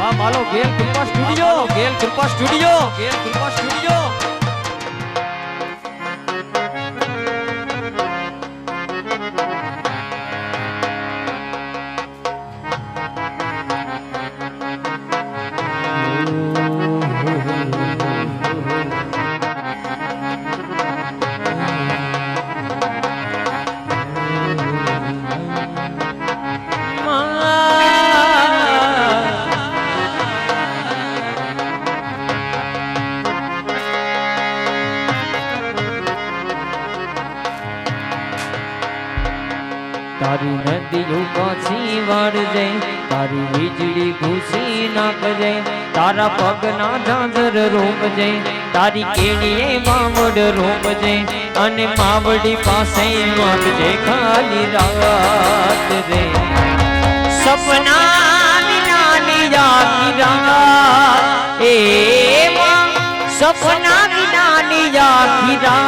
વાહ માલો Gel Krupa studio. Gel Krupa studio. Gel Krupa studio. તારા પગના ઝાંઝર રૂમ જઈ, તારી કેડીએ માવડ રૂમ જઈ, અને માવડી પાસે આપજે ખાલી રાત રે. સપના નાની યાકી રાત, એ સપના નાની યાકી રાત.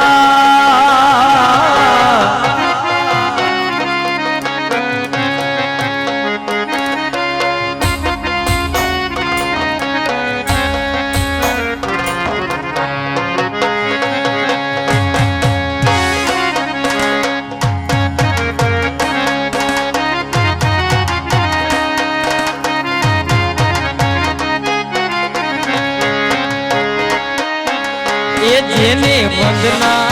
એને વંદના.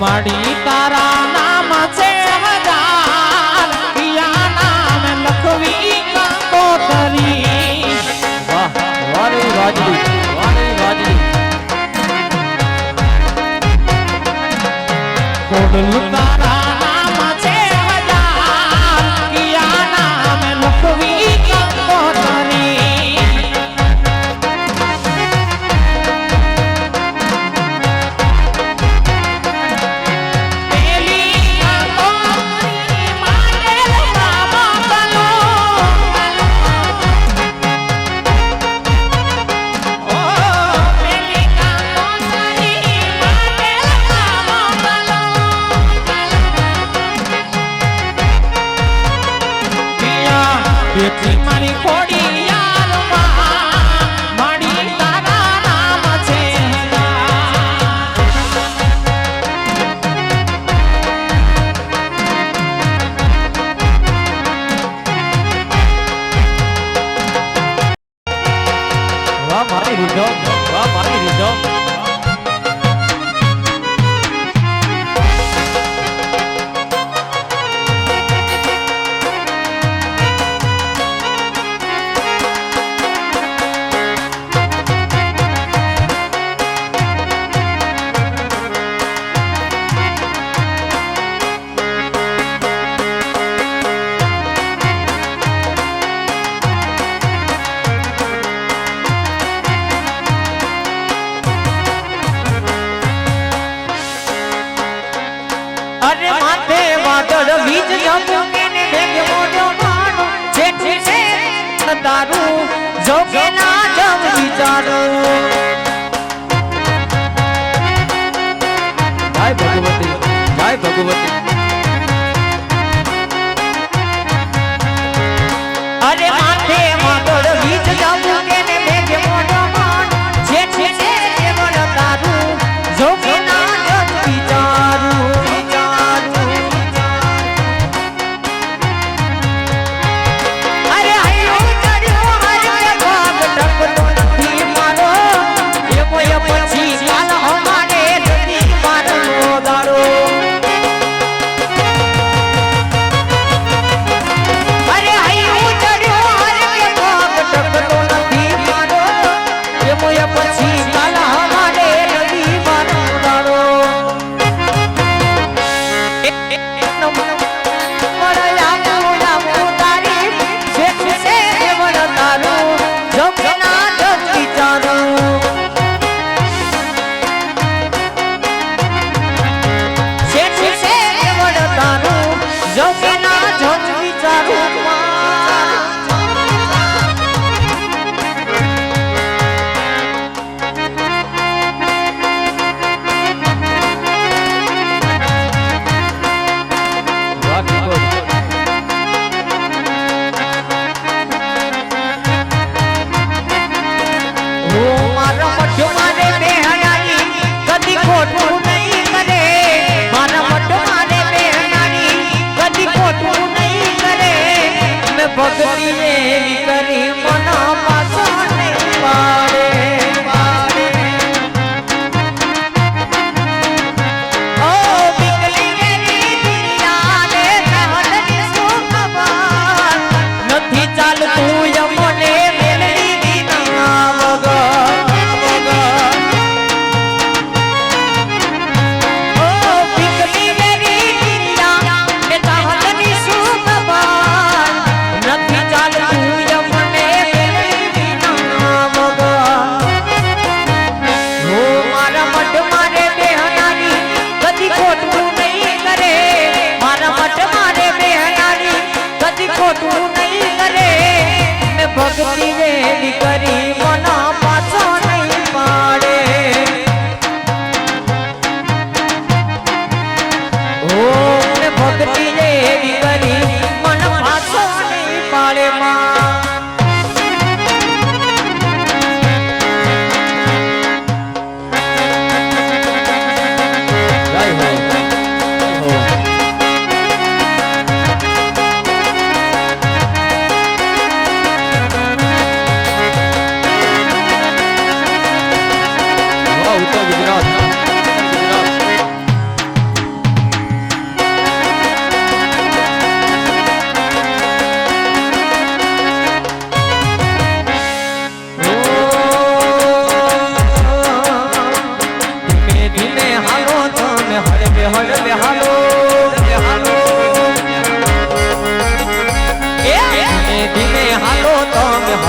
મળી તારા નામ છે. મારી રીધો ભાઈ રીધો તારું જોગે ના જમ વિચારું. જય ભગવતી જય ભગવતી. જગતી વેલી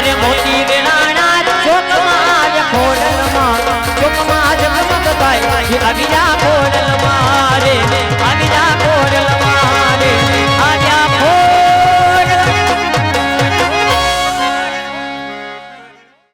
અરે મોતી વેલા